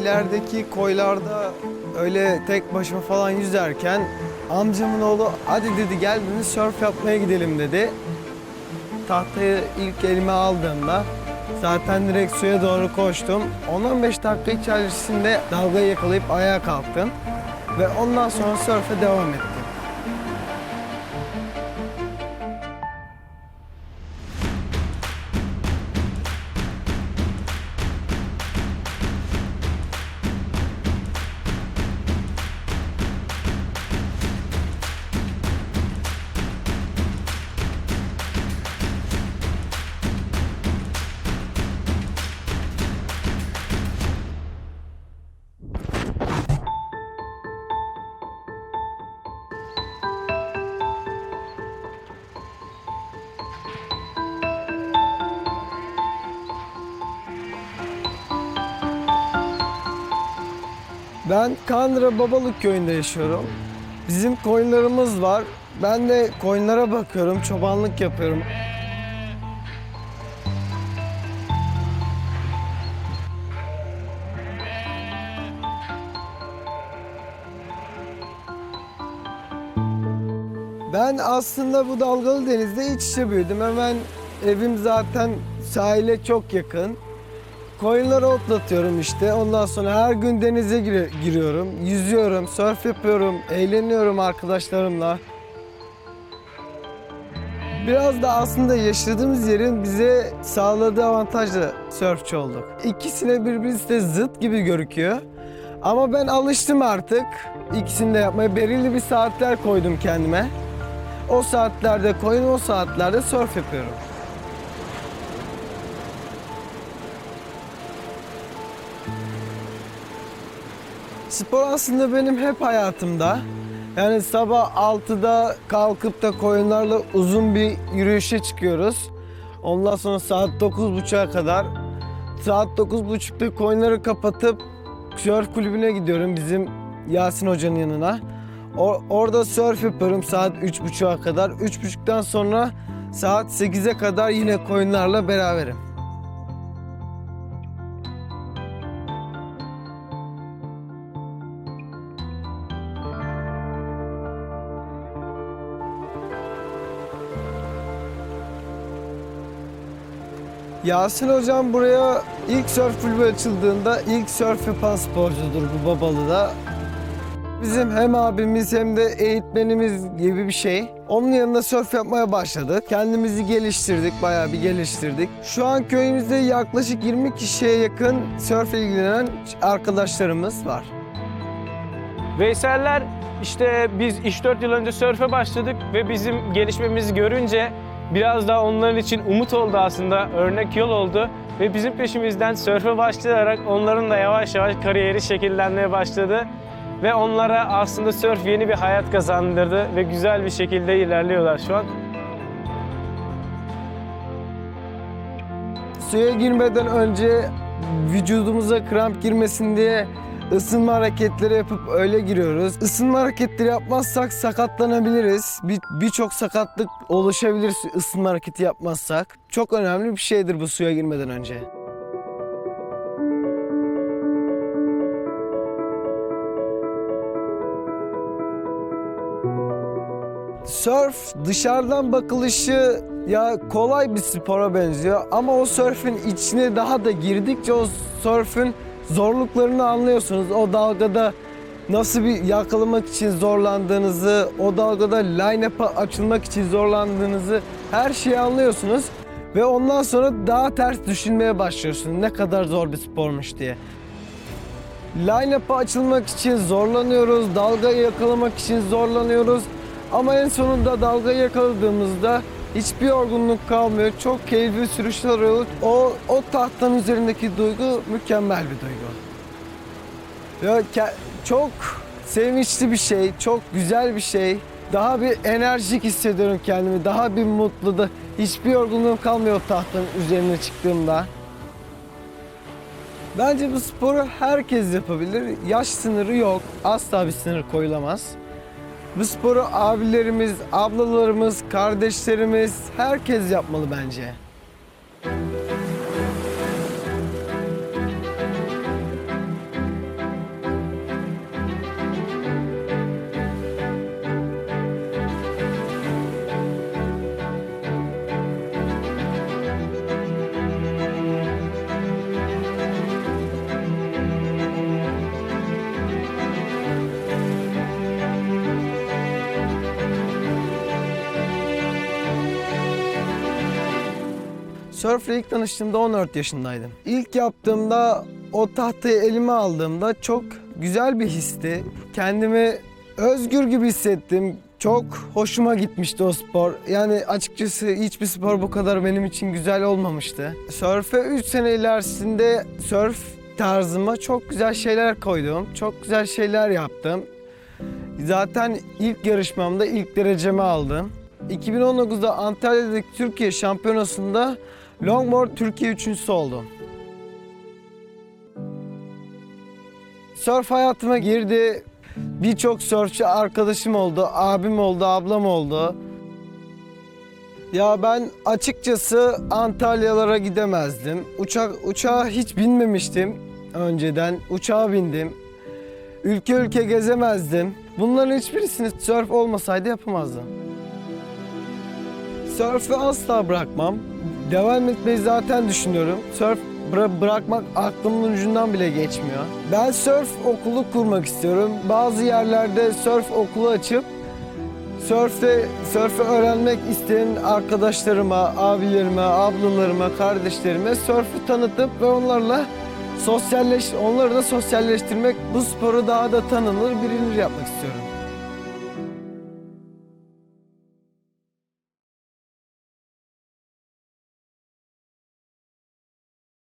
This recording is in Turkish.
ilerideki koylarda öyle tek başıma falan yüzerken amcamın oğlu hadi dedi gel dedi sörf yapmaya gidelim dedi. Tahtayı ilk elime aldığımda zaten direkt suya doğru koştum. 10-15 dakika içerisinde dalgayı yakalayıp ayağa kalktım. Ve ondan sonra sörfe devam ettim. Ben Kandıra Babalık köyünde yaşıyorum. Bizim koyunlarımız var. Ben de koyunlara bakıyorum, çobanlık yapıyorum. Ben aslında bu dalgalı denizde iç içe büyüdüm. Hemen evim zaten sahile çok yakın. Koyunları otlatıyorum işte. Ondan sonra her gün denize gir- giriyorum. Yüzüyorum, sörf yapıyorum, eğleniyorum arkadaşlarımla. Biraz da aslında yaşadığımız yerin bize sağladığı avantajla sörfçü olduk. İkisine birbirisi de zıt gibi gözüküyor. Ama ben alıştım artık ikisini de yapmaya. Belirli bir saatler koydum kendime. O saatlerde koyun, o saatlerde sörf yapıyorum. Spor aslında benim hep hayatımda. Yani sabah 6'da kalkıp da koyunlarla uzun bir yürüyüşe çıkıyoruz. Ondan sonra saat 9.30'a kadar saat 9.30'da koyunları kapatıp sörf kulübüne gidiyorum bizim Yasin Hoca'nın yanına. O- orada sörf yapıyorum saat 3.30'a kadar. 3.30'dan sonra saat 8'e kadar yine koyunlarla beraberim. Yasin hocam buraya ilk sörf kulübü açıldığında ilk sörf yapan sporcudur bu Babalı'da. Bizim hem abimiz hem de eğitmenimiz gibi bir şey. Onun yanında sörf yapmaya başladık. Kendimizi geliştirdik, bayağı bir geliştirdik. Şu an köyümüzde yaklaşık 20 kişiye yakın sörfle ilgilenen arkadaşlarımız var. Veyseller işte biz 3-4 yıl önce sörfe başladık ve bizim gelişmemizi görünce biraz daha onların için umut oldu aslında, örnek yol oldu. Ve bizim peşimizden sörfe başlayarak onların da yavaş yavaş kariyeri şekillenmeye başladı. Ve onlara aslında sörf yeni bir hayat kazandırdı ve güzel bir şekilde ilerliyorlar şu an. Suya girmeden önce vücudumuza kramp girmesin diye ısınma hareketleri yapıp öyle giriyoruz. Isınma hareketleri yapmazsak sakatlanabiliriz. Bir- Birçok sakatlık oluşabilir ısınma hareketi yapmazsak. Çok önemli bir şeydir bu suya girmeden önce. Surf dışarıdan bakılışı ya kolay bir spora benziyor ama o sörfün içine daha da girdikçe o sörfün zorluklarını anlıyorsunuz. O dalgada nasıl bir yakalamak için zorlandığınızı, o dalgada line-up'a açılmak için zorlandığınızı her şeyi anlıyorsunuz. Ve ondan sonra daha ters düşünmeye başlıyorsunuz ne kadar zor bir spormuş diye. Line-up'a açılmak için zorlanıyoruz, dalgayı yakalamak için zorlanıyoruz. Ama en sonunda dalgayı yakaladığımızda hiçbir yorgunluk kalmıyor. Çok keyifli sürüşler oluyor. O, o tahtanın üzerindeki duygu mükemmel bir duygu. Ya çok sevinçli bir şey, çok güzel bir şey. Daha bir enerjik hissediyorum kendimi, daha bir mutlu da hiçbir yorgunluğum kalmıyor tahtanın üzerine çıktığımda. Bence bu sporu herkes yapabilir. Yaş sınırı yok. Asla bir sınır koyulamaz. Bu sporu abilerimiz, ablalarımız, kardeşlerimiz herkes yapmalı bence. Sörfle ilk tanıştığımda 14 yaşındaydım. İlk yaptığımda o tahtayı elime aldığımda çok güzel bir histi. Kendimi özgür gibi hissettim. Çok hoşuma gitmişti o spor. Yani açıkçası hiçbir spor bu kadar benim için güzel olmamıştı. Sörfe 3 sene ilerisinde sörf tarzıma çok güzel şeyler koydum. Çok güzel şeyler yaptım. Zaten ilk yarışmamda ilk derecemi aldım. 2019'da Antalya'daki Türkiye Şampiyonası'nda longboard Türkiye üçüncüsü oldum. Surf hayatıma girdi. Birçok sörfçü arkadaşım oldu, abim oldu, ablam oldu. Ya ben açıkçası Antalyalara gidemezdim. Uçak uçağa hiç binmemiştim önceden. Uçağa bindim. Ülke ülke gezemezdim. Bunların hiçbirisini sörf olmasaydı yapamazdım. Sörfü asla bırakmam. Devam etmeyi zaten düşünüyorum. Sörf bıra- bırakmak aklımın ucundan bile geçmiyor. Ben sörf okulu kurmak istiyorum. Bazı yerlerde sörf okulu açıp sörfte sörfü öğrenmek isteyen arkadaşlarıma, abilerime, ablalarıma, kardeşlerime sörfü tanıtıp ve onlarla sosyalleş onları da sosyalleştirmek, bu sporu daha da tanınır, bilinir yapmak istiyorum.